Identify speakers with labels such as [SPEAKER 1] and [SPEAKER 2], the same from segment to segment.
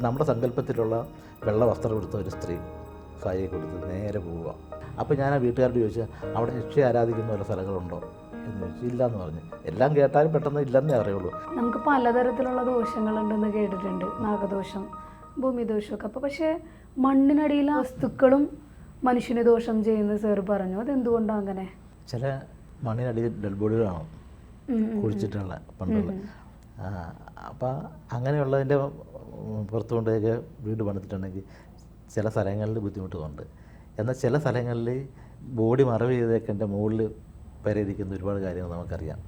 [SPEAKER 1] നമ്മുടെ സങ്കല്പത്തിലുള്ള വെള്ള വസ്ത്രം എടുത്ത ഒരു സ്ത്രീ സാരിയെ കൊടുത്ത് നേരെ പോവുക. അപ്പോൾ ഞാൻ ആ വീട്ടുകാരോട് ചോദിച്ചാൽ അവിടെ യക്ഷി ആരാധിക്കുന്ന വല്ല സ്ഥലങ്ങളുണ്ടോ? എന്ന് ചോദിച്ചു ഇല്ല എന്ന് പറഞ്ഞു. എല്ലാം കേട്ടാലും പെട്ടെന്ന് ഇല്ലെന്നേ അറിയുള്ളൂ.
[SPEAKER 2] നമുക്ക് പലതരത്തിലുള്ള ദോഷങ്ങളുണ്ടെന്ന് കേട്ടിട്ടുണ്ട്. നാഗദോഷം ഭൂമിദോഷമൊക്കെ. അപ്പോൾ പക്ഷേ മണ്ണിനടിയിലെ വസ്തുക്കളും മനുഷ്യന് ദോഷം ചെയ്യുന്ന സാർ പറഞ്ഞു. അതെന്തുകൊണ്ടാണ് അങ്ങനെ?
[SPEAKER 1] ചില മണ്ണിനടിയിൽ ഡെഡ് ബോഡികളാണ്. കുഴിച്ചിട്ടുള്ള പണ്ടുള്ള. അപ്പോൾ അങ്ങനെയുള്ളതിന്റെ പുറത്തു കൊണ്ടൊക്കെ വീട് പണിതിട്ടുണ്ടെങ്കിൽ ചില സ്ഥലങ്ങളിൽ ബുദ്ധിമുട്ടുന്നുണ്ട് എന്നാൽ ചില സ്ഥലങ്ങളിൽ ബോഡി മറവ് ചെയ്തേക്കന്റെ മുകളിൽ പരിഹരിക്കുന്ന ഒരുപാട് കാര്യങ്ങൾ നമുക്കറിയാം.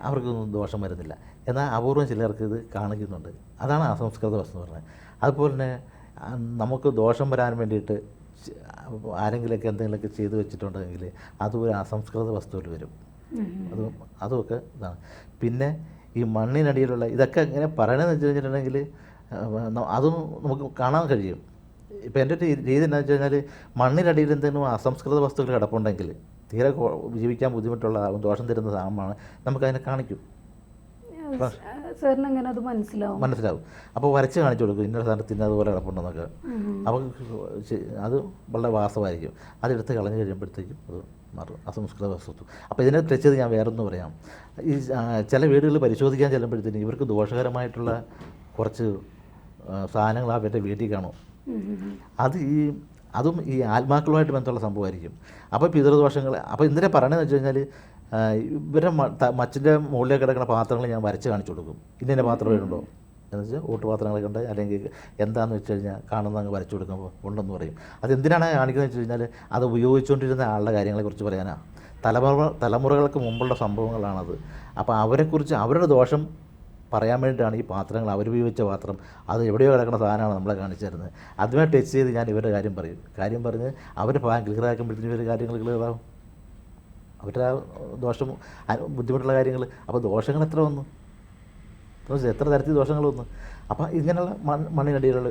[SPEAKER 1] അവർക്കൊന്നും ദോഷം വരുന്നില്ല. എന്നാൽ അപൂർവം ചിലർക്ക് ഇത് കാണിക്കുന്നുണ്ട്. അതാണ് അസംസ്കൃത വസ്തു എന്ന് പറഞ്ഞത്. അതുപോലെ തന്നെ നമുക്ക് ദോഷം വരാൻ വേണ്ടിയിട്ട് ആരെങ്കിലൊക്കെ ആരെങ്കിലുമൊക്കെ എന്തെങ്കിലുമൊക്കെ ചെയ്തു വെച്ചിട്ടുണ്ടെങ്കിൽ അതും ഒരു അസംസ്കൃത വസ്തുവിൽ വരും. അതും അതുമൊക്കെ ഇതാണ്. പിന്നെ ഈ മണ്ണിനടിയിലുള്ള ഇതൊക്കെ ഇങ്ങനെ പറയണമെന്ന് വെച്ച് കഴിഞ്ഞിട്ടുണ്ടെങ്കിൽ അതും നമുക്ക് കാണാൻ കഴിയും. ഇപ്പം എന്റെ ഒരു രീതി എന്താണെന്ന് വെച്ച് കഴിഞ്ഞാൽ മണ്ണിനടിയിൽ എന്തെങ്കിലും അസംസ്കൃത വസ്തുക്കൾ കിടപ്പുണ്ടെങ്കിൽ തീരെ ജീവിക്കാൻ ബുദ്ധിമുട്ടുള്ള ദോഷം തരുന്ന സാധനമാണ് നമുക്കതിനെ കാണിക്കും.
[SPEAKER 2] സാറിന് അത് മനസ്സിലാവും?
[SPEAKER 1] മനസ്സിലാവും. അപ്പോൾ വരച്ച് കാണിച്ചു കൊടുക്കും ഇന്ന അതുപോലെ കിടപ്പുണ്ടെന്നൊക്കെ. അപ്പോൾ അത് വളരെ വാസമായിരിക്കും. അതെടുത്ത് കളഞ്ഞു കഴിയുമ്പോഴത്തേക്കും അത് മാറും. അസംസ്കൃത വസ്തു അപ്പോൾ ഇതിനെ തെച്ചത് ഞാൻ വേറൊന്ന് പറയാം. ഈ ചില വീടുകൾ പരിശോധിക്കാൻ ചെല്ലുമ്പോഴത്തേനും ഇവർക്ക് ദോഷകരമായിട്ടുള്ള കുറച്ച് ആ, സാധനങ്ങൾ അവരുടെ വീട്ടിൽ കാണും. അത് ഈ അതും ഈ ആത്മാക്കളുമായിട്ട് ബന്ധമുള്ള സംഭവമായിരിക്കും. അപ്പോൾ പിതൃദോഷങ്ങൾ അപ്പോൾ എന്തിനാ പറയണമെന്ന് വെച്ച് കഴിഞ്ഞാൽ ആ, ഇവരെ മ- ത- മച്ചിന്റെ മുകളിലേക്ക് കിടക്കുന്ന പാത്രങ്ങൾ ഞാൻ വരച്ച് കാണിച്ചു കൊടുക്കും. ഇന്ന പാത്രം ഉണ്ടോ? എന്ന് വെച്ചാൽ ഓട്ടുപാത്രങ്ങളൊക്കെ ഉണ്ട്. അല്ലെങ്കിൽ എന്താണെന്ന് വെച്ച് കഴിഞ്ഞാൽ കാണുന്ന അങ്ങ് വരച്ചു കൊടുക്കുമ്പോൾ ഉണ്ടെന്ന് പറയും. അതെന്തിനാണ് കാണിക്കുന്നത് വെച്ച് കഴിഞ്ഞാൽ അത് ഉപയോഗിച്ചുകൊണ്ടിരുന്ന ആളുടെ കാര്യങ്ങളെക്കുറിച്ച് പറയാനാണ് തലമുറ തലമുറകൾക്ക് മുമ്പുള്ള സംഭവങ്ങളാണത്. അപ്പോൾ അവരെക്കുറിച്ച് അവരുടെ ദോഷം പറയാൻ വേണ്ടിയിട്ടാണ് ഈ പാത്രങ്ങൾ അവർ ഉപയോഗിച്ച പാത്രം. അത് എവിടെയോ കിടക്കുന്ന സാധനമാണ് നമ്മളെ കാണിച്ചു തരുന്നത്. അതുമായി ടച്ച് ചെയ്ത് ഞാൻ ഇവരുടെ കാര്യം പറയും. കാര്യം പറഞ്ഞ് അവർ ക്ലിയർ ആക്കുമ്പോഴത്തേക്കും ഇവർ കാര്യങ്ങൾ ക്ലിയർ ആവും. അവരുടെ ആ ദോഷം ബുദ്ധിമുട്ടുള്ള കാര്യങ്ങൾ അപ്പോൾ ദോഷങ്ങൾ എത്ര വന്നു? എത്ര തരത്തിൽ ദോഷങ്ങൾ വന്നു? അപ്പം ഇങ്ങനെയുള്ള മണ് മണ്ണിനടിയിലുള്ള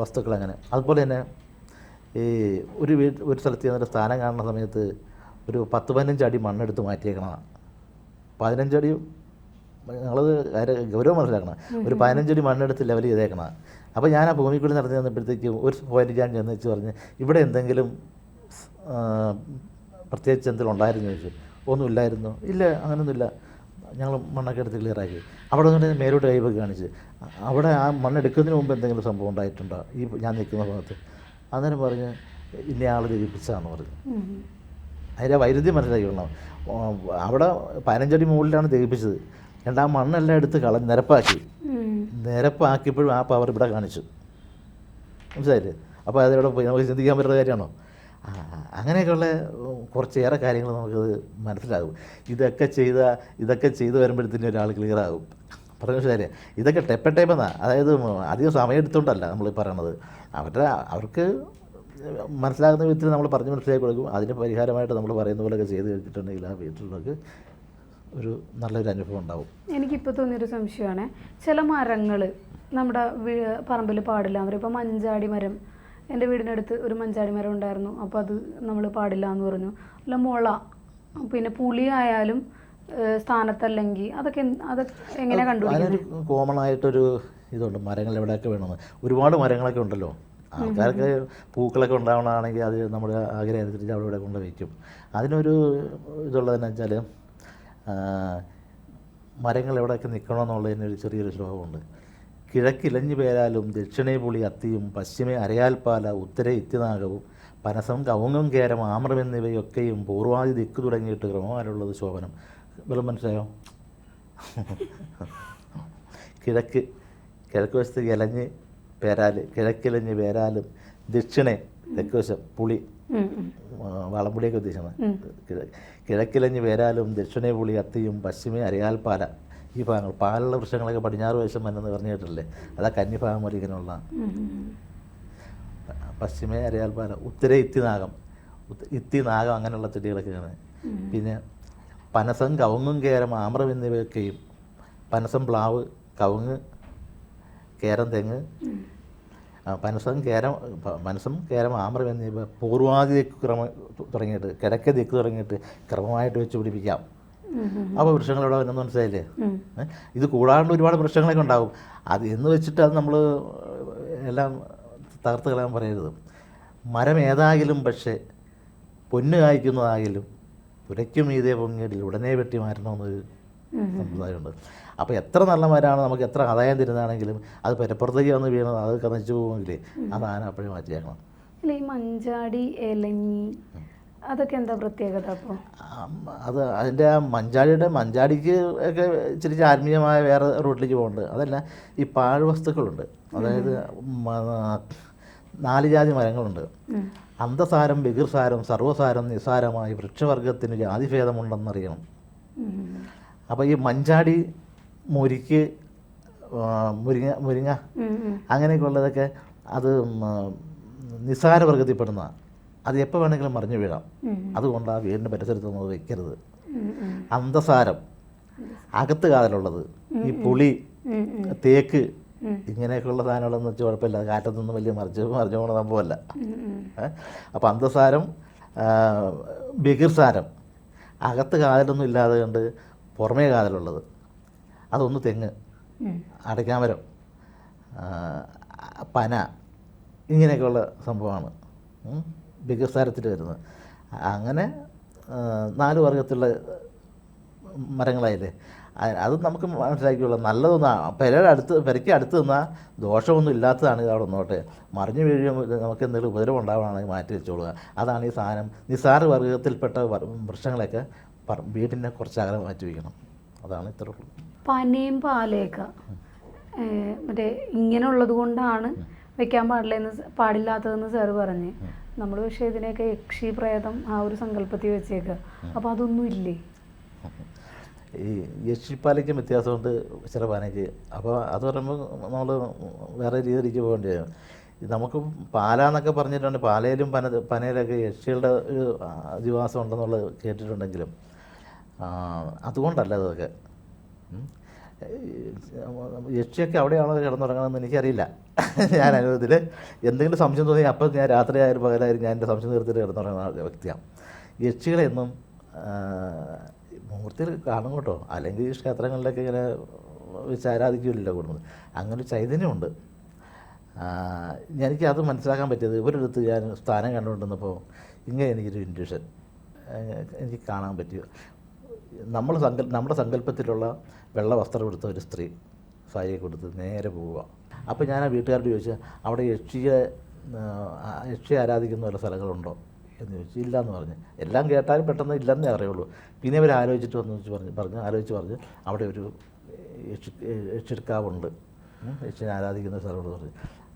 [SPEAKER 1] വസ്തുക്കൾ അങ്ങനെ. അതുപോലെ തന്നെ ഈ ഒരു വീട്ട് ഒരു സ്ഥലത്ത് ചെന്നൊരു സ്ഥാനം കാണുന്ന സമയത്ത് ഒരു പത്ത് പതിനഞ്ച് അടി മണ്ണെടുത്ത് മാറ്റിയേക്കണതാണ്. പതിനഞ്ചടി ഞങ്ങളത് ഗൗരവം മനസ്സിലാക്കണം. ഒരു പതിനഞ്ചടി മണ്ണെടുത്ത് ലെവൽ ചെയ്തേക്കണം അപ്പോൾ ഞാൻ ആ ഭൂമി കൂടി നടന്നു ചെന്നപ്പോഴത്തേക്കും ഒരു പോയിന്റ് ഞാൻ ചെന്ന് വെച്ച് പറഞ്ഞ് ഇവിടെ എന്തെങ്കിലും പ്രത്യേകിച്ച് എന്തെങ്കിലും ഉണ്ടായിരുന്നു ചോദിച്ചു. ഒന്നുമില്ലായിരുന്നു. ഇല്ല അങ്ങനെയൊന്നുമില്ല ഞങ്ങൾ മണ്ണൊക്കെ എടുത്ത് ക്ലിയറാക്കി അവിടെ നിന്ന് മേലോട്ട് കൈവൊക്കെ കാണിച്ച് അവിടെ ആ മണ്ണെടുക്കുന്നതിന് മുമ്പ് എന്തെങ്കിലും സംഭവം ഉണ്ടായിട്ടുണ്ടോ? ഈ ഞാൻ നിൽക്കുന്ന ഭാഗത്ത്. അന്നേരം പറഞ്ഞ് ഇന്ന ആൾ ജീവിപ്പിച്ചതാണ് പറഞ്ഞു. അതിന്റെ വൈരുദ്ധ്യം മനസ്സിലാക്കിക്കൊള്ളണം ഓ, അവിടെ പതിനഞ്ചടി മുകളിലാണ് ദഹിപ്പിച്ചത്. എന്നിട്ട് ആ മണ്ണെല്ലാം എടുത്ത് കള നിരപ്പാക്കി. നിരപ്പാക്കിയപ്പോഴും ആ പവർ ഇവിടെ കാണിച്ചു. മനസ്സിലായില്ലേ? അപ്പോൾ അതിവിടെ പോയി നമുക്ക് ചിന്തിക്കാൻ പറ്റുന്ന കാര്യമാണോ? അങ്ങനെയൊക്കെയുള്ള കുറച്ചേറെ കാര്യങ്ങൾ നമുക്കത് മനസ്സിലാകും. ഇതൊക്കെ ചെയ്ത ഇതൊക്കെ ചെയ്ത് വരുമ്പോഴത്തേനും ഒരാൾ ക്ലിയർ ആകും. പറഞ്ഞ മനസ്സിലായില്ലേ ഇതൊക്കെ ടെപ്പ ടൈപ്പെന്നാ അതായത് അധികം സമയം എടുത്തുകൊണ്ടല്ല നമ്മൾ പറയണത്. അവരുടെ അവർക്ക് മനസ്സിലാകുന്ന വിധത്തിൽ നമ്മൾ പറഞ്ഞ് മനസ്സിലാക്കി കൊടുക്കും. അതിന് പരിഹാരമായിട്ട് നമ്മൾ പറയുന്ന പോലെയൊക്കെ ചെയ്ത് കഴിഞ്ഞിട്ടുണ്ടെങ്കിൽ ആ വീട്ടിലുള്ളവർക്ക് ഒരു നല്ലൊരു അനുഭവം ഉണ്ടാവും.
[SPEAKER 2] എനിക്കിപ്പോൾ തോന്നിയൊരു സംശയമാണ്. ചില മരങ്ങൾ നമ്മുടെ പറമ്പിൽ പാടില്ല. അവരിപ്പോൾ മഞ്ചാടി മരം എന്റെ വീടിനടുത്ത് ഒരു മഞ്ചാടി മരം ഉണ്ടായിരുന്നു. അപ്പോൾ അത് നമ്മൾ പാടില്ല എന്ന് പറഞ്ഞു. അല്ല മുള. പിന്നെ പുളി ആയാലും സ്ഥാനത്തല്ലെങ്കിൽ അതൊക്കെ അത് അതൊക്കെ എങ്ങനെ
[SPEAKER 1] കണ്ടു കോമൺ ആയിട്ടൊരു ഇതുണ്ട്. മരങ്ങൾ എവിടെയൊക്കെ വേണമെന്ന്. ഒരുപാട് മരങ്ങളൊക്കെ ഉണ്ടല്ലോ. ആൾക്കാർക്ക് പൂക്കളൊക്കെ ഉണ്ടാവണമെങ്കിൽ അത് നമ്മുടെ ആഗ്രഹം അനുസരിച്ച് അവിടെ ഇവിടെ കൊണ്ട് വയ്ക്കും അതിനൊരു ഇതുള്ളതെന്ന് വെച്ചാൽ മരങ്ങൾ എവിടെയൊക്കെ നിൽക്കണമെന്നുള്ളതിനൊരു ചെറിയൊരു ശ്ലോകമുണ്ട് കിഴക്കിലഞ്ഞു പേരാലും ദക്ഷിണേ പുളി അത്തിയും പശ്ചിമേ അരയാൽപ്പാല ഉത്തരേ ഇത്തിനാഗവും പനസം കവുങ്ങും കേരം ആമ്രം എന്നിവയൊക്കെയും പൂർവാദി ദിക്ക് തുടങ്ങിയിട്ട് ക്രമമാരുള്ളത് ശോഭനം. വെള്ളം മനസ്സിലായോ? കിഴക്ക് കിഴക്ക് വശത്ത് ഇലഞ്ഞ് പേരാൽ കിഴക്കിലഞ്ഞ് പേരാലും ദക്ഷിണേ തെക്ക് വശം പുളി. വളംപുളിയൊക്കെ ഉദ്ദേശിക്കുന്നത് കിഴക്കിലഞ്ഞ് പേരാലും ദക്ഷിണേ പുളി അത്തിയും പശ്ചിമേ അരയാൽപ്പാല. ഈ ഭാഗങ്ങൾ പാലുള്ള വൃക്ഷങ്ങളൊക്കെ പടിഞ്ഞാറ് വശം വന്നെന്ന് പറഞ്ഞു കേട്ടില്ലേ അതാ കന്നിഭാഗം പോലെ ഇങ്ങനെയുള്ള പശ്ചിമേ അറിയാൽ പാല ഉത്തരേ ഇത്തിനാഗം. ഇത്തി ഇത്തിനാഗം അങ്ങനെയുള്ള ചെടികളൊക്കെയാണ് പിന്നെ പനസം കവുങ്ങും കേരം ആമ്രം എന്നിവയൊക്കെയും പനസം പ്ലാവ് കവുങ്ങ് കേരം തെങ്ങ് പനസം കേരം പനസം കേരം ആമ്രം എന്നിവ പൂർവാദി ദിക്ക് ക്രമം തുടങ്ങിയിട്ട് കിഴക്കേ ദിക്ക് തുടങ്ങിയിട്ട് ക്രമമായിട്ട് വെച്ച് പിടിപ്പിക്കാം. അപ്പോൾ വൃക്ഷങ്ങൾ ഇവിടെ വരുന്നത് മനസ്സിലായില്ലേ? ഇത് കൂടാണ്ട് ഒരുപാട് വൃക്ഷങ്ങളൊക്കെ ഉണ്ടാവും അത് എന്ന് വെച്ചിട്ട് അത് നമ്മൾ എല്ലാം തകർത്ത് കളയാൻ പറയരുത്. മരം ഏതായാലും പക്ഷേ പൊന്ന് കായ്ക്കുന്നതായാലും പുരയ്ക്കും ഇതേ പൊങ്ങിയിടിൽ ഉടനെ വെട്ടി മാറ്റണമെന്നൊരു സമ്പ്രദായമുണ്ട്. അപ്പോൾ എത്ര നല്ല മരമാണ് നമുക്ക് എത്ര ആദായം തരുന്നതാണെങ്കിലും അത് പരപ്പുറത്തേക്ക് വന്ന് വീണത് അത് കനച്ചു പോകുമെങ്കിലേ അതാണ് ആന അപ്പോഴും മാറ്റിയേക്കണം.
[SPEAKER 2] അല്ല ഈ മഞ്ചാടി ഏലഞ്ഞി അതൊക്കെ എന്താ പ്രത്യേകത അപ്പോൾ
[SPEAKER 1] അത് അതിന്റെ ആ മഞ്ചാടിയുടെ മഞ്ചാടിക്ക് ഒക്കെ ഇച്ചിരി ആത്മീയമായ വേറെ റൂട്ടിലേക്ക് പോകുന്നുണ്ട് അതല്ല ഈ പാഴ് വസ്തുക്കളുണ്ട്. അതായത് നാല് ജാതി മരങ്ങളുണ്ട്. അന്തസാരം ബഹിർസാരം സർവസാരം നിസാരമായി വൃക്ഷവർഗത്തിന് ജാതിഭേദമുണ്ടെന്നറിയണം. അപ്പോൾ ഈ മഞ്ചാടി മുരിക്ക് മുരിങ്ങ മുരിങ്ങ അങ്ങനെയൊക്കെ ഉള്ളതൊക്കെ അത് നിസാരവർഗത്തിൽപ്പെടുന്നതാണ് അത് എപ്പോൾ വേണമെങ്കിലും മറിഞ്ഞു വീഴാം. അതുകൊണ്ട് ആ വീടിന്റെ പരിസരത്ത് നമ്മൾ വെക്കരുത്. അന്തസാരം അകത്ത് കാതലുള്ളത് ഈ പുളി തേക്ക് ഇങ്ങനെയൊക്കെയുള്ള സാധനങ്ങളെന്ന് വെച്ചാൽ കുഴപ്പമില്ല. കാറ്റത്തൊന്നും വലിയ മറിച്ച് മറിഞ്ഞു പോകുന്ന സംഭവമല്ല. അപ്പോൾ അന്തസാരം ബഹിർസാരം അകത്ത് കാതലൊന്നും ഇല്ലാതെ കണ്ട് പുറമേ കാതലുള്ളത്. അതൊന്ന് തെങ്ങ് അടയ്ക്കാമരം പന ഇങ്ങനെയൊക്കെയുള്ള സംഭവമാണ്. ബഹിർസാരത്തിൽ വരുന്നത്. അങ്ങനെ നാല് വർഗത്തിലുള്ള മരങ്ങളായില്ലേ? അത് നമുക്ക് മനസ്സിലാക്കിയുള്ള നല്ലതൊന്നാ. പെരയുടെ അടുത്ത് പെരയ്ക്ക് അടുത്ത് നിന്നാൽ ദോഷമൊന്നും ഇല്ലാത്തതാണ് അവിടെ ഒന്നോട്ടെ മറിഞ്ഞു വീഴുമ്പോൾ നമുക്ക് എന്തെങ്കിലും ഉപദ്രവം ഉണ്ടാവുകയാണെങ്കിൽ മാറ്റി വെച്ചോളുക. അതാണ് ഈ സാധനം. നിസാര വർഗത്തിൽപ്പെട്ട വൃക്ഷങ്ങളൊക്കെ വീടിനെ കുറച്ച് അകലെ മാറ്റി വയ്ക്കണം. അതാണ് ഇത്ര
[SPEAKER 2] പനയും പാലയൊക്കെ മറ്റേ ഇങ്ങനെയുള്ളത് കൊണ്ടാണ് വെക്കാൻ പാടില്ലെന്ന് പാടില്ലാത്തതെന്ന് സാറ് പറഞ്ഞ്. നമ്മൾ പക്ഷേ ഇതിനെയൊക്കെ യക്ഷി പ്രേതം ആ ഒരു സങ്കല്പത്തിൽ വെച്ചേക്കുക അപ്പോൾ അതൊന്നും ഇല്ലേ?
[SPEAKER 1] ഈ യക്ഷിപ്പാലയ്ക്കും വ്യത്യാസമുണ്ട് ചില പാനയ്ക്ക്. അപ്പോൾ അത് പറയുമ്പോൾ നമ്മൾ വേറെ രീതിയിലേക്ക് പോകേണ്ടി വരും. നമുക്ക് പാല എന്നൊക്കെ പറഞ്ഞിട്ടുണ്ട്. പാലയിലും പന പനയിലൊക്കെ യക്ഷികളുടെ ഒരു അധിവാസം ഉണ്ടെന്നുള്ളത് കേട്ടിട്ടുണ്ടെങ്കിലും. അതുകൊണ്ടല്ല അതൊക്കെ. യക്ഷിയൊക്കെ അവിടെയാണോ കിടന്നുറങ്ങണമെന്ന് എനിക്കറിയില്ല. ഞാൻ അനുഭവത്തിൽ എന്തെങ്കിലും സംശയം തോന്നി അപ്പം ഞാൻ രാത്രി ആയാലും പകലായാലും ഞാൻ എന്റെ സംശയം തീർത്തിട്ട് കിടന്നുറങ്ങുന്ന വ്യക്തിയാണ്. യക്ഷികളെന്നും മുഹൂർത്തത്തിൽ കാണും കേട്ടോ. അല്ലെങ്കിൽ ക്ഷേത്രങ്ങളിലൊക്കെ ഇങ്ങനെ വിചാരാധിക്കില്ലല്ലോ കൂടുന്നത് അങ്ങനെ ചൈതന്യമുണ്ട്. എനിക്കത് മനസ്സിലാക്കാൻ പറ്റിയത് ഇവരെടുത്ത് ഞാൻ സ്ഥാനം കണ്ടുകൊണ്ടിരുന്നപ്പോൾ ഇങ്ങനെ എനിക്കൊരു ഇൻഡ്യൂഷൻ എനിക്ക് കാണാൻ പറ്റിയ? നമ്മൾ സങ്കൽ നമ്മുടെ സങ്കല്പത്തിലുള്ള വെള്ള വസ്ത്രം എടുത്ത ഒരു സ്ത്രീ സാരിയെ കൊടുത്ത് നേരെ പോവുക. അപ്പോൾ ഞാൻ ആ വീട്ടുകാരോട് ചോദിച്ചു അവിടെ യക്ഷിയെ യക്ഷി യക്ഷിയെ ആരാധിക്കുന്ന വല്ല സ്ഥലങ്ങളുണ്ടോ? എന്ന് ചോദിച്ചു. ഇല്ല എന്ന് പറഞ്ഞു. എല്ലാം കേട്ടാലും പെട്ടെന്ന് ഇല്ലെന്നേ അറിയുള്ളൂ. പിന്നെ ഇവർ ആലോചിച്ചിട്ട് വന്നു വെച്ച് പറഞ്ഞു പറഞ്ഞു ആലോചിച്ച് പറഞ്ഞ് അവിടെ ഒരു യക്ഷി യക്ഷിക്കാവുണ്ട് ഉം, യക്ഷിനെ ആരാധിക്കുന്ന സ്ഥലമുണ്ട് പറഞ്ഞു.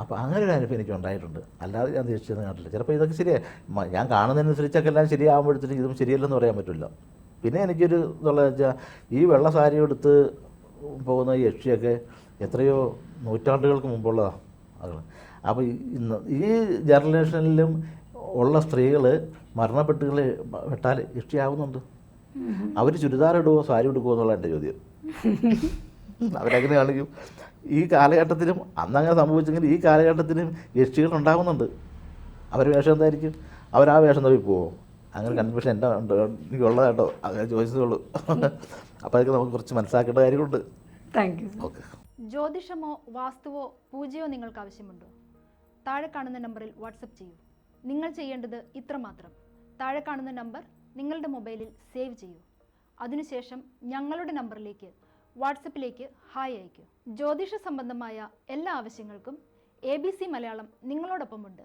[SPEAKER 1] അപ്പോൾ അങ്ങനെ ഒരു അനുഭവം എനിക്ക് ഉണ്ടായിട്ടുണ്ട്. അല്ലാതെ ഞാൻ യക്ഷിയെന്ന് കണ്ടില്ല ചിലപ്പോൾ ഇതൊക്കെ ശരിയാ. മ- ഞാൻ കാണുന്നതിനനുസരിച്ചൊക്കെ എല്ലാം ശരിയാകുമ്പോഴത്തേക്കും ഇതും ശരിയല്ലെന്ന് പറയാൻ പറ്റില്ല. പിന്നെ എനിക്കൊരു ഇതുള്ളത് വെച്ചാൽ ഈ വെള്ള സാരി എടുത്ത് പോകുന്ന യക്ഷിയൊക്കെ എത്രയോ നൂറ്റാണ്ടുകൾക്ക് മുമ്പുള്ളതാണ് അതാണ് അപ്പോൾ ഇന്ന് ഈ ജനറേഷനിലും ഉള്ള സ്ത്രീകൾ മരണപ്പെട്ടുകൾ വെട്ടാൽ യക്ഷിയാവുന്നുണ്ട്. അവർ ചുരിദാർ ഇടുവോ സാരി എടുക്കുമോ എന്നുള്ള എന്റെ ചോദ്യം. അവരങ്ങനെ കാണിക്കും ഈ കാലഘട്ടത്തിലും അന്നങ്ങനെ സംഭവിച്ചെങ്കിൽ ഈ കാലഘട്ടത്തിലും യക്ഷികൾ ഉണ്ടാകുന്നുണ്ട് അവർ വേഷം എന്തായിരിക്കും? അവർ ആ വേഷം തപ്പി പോവോ? അങ്ങനെ കൺഫ്യൂഷൻ എന്റെ ഉണ്ട്. എനിക്കുള്ളത് കേട്ടോ. അങ്ങനെ ചോദിച്ചതുള്ളൂ അപ്പോൾ അതൊക്കെ നമുക്ക് കുറച്ച് മനസ്സിലാക്കേണ്ട കാര്യമുണ്ട്
[SPEAKER 2] താങ്ക് യു
[SPEAKER 1] ഓക്കെ
[SPEAKER 3] ജ്യോതിഷമോ വാസ്തുവോ പൂജയോ നിങ്ങൾക്ക് ആവശ്യമുണ്ടോ? താഴെ കാണുന്ന നമ്പറിൽ വാട്സപ്പ് ചെയ്യൂ. നിങ്ങൾ ചെയ്യേണ്ടത് ഇത്രമാത്രം താഴെ കാണുന്ന നമ്പർ നിങ്ങളുടെ മൊബൈലിൽ സേവ് ചെയ്യൂ. അതിനുശേഷം ഞങ്ങളുടെ നമ്പറിലേക്ക് വാട്സപ്പിലേക്ക് ഹായ് അയയ്ക്കൂ ജ്യോതിഷ സംബന്ധമായ എല്ലാ ആവശ്യങ്ങൾക്കും എ ബി സി മലയാളം നിങ്ങളോടൊപ്പമുണ്ട്.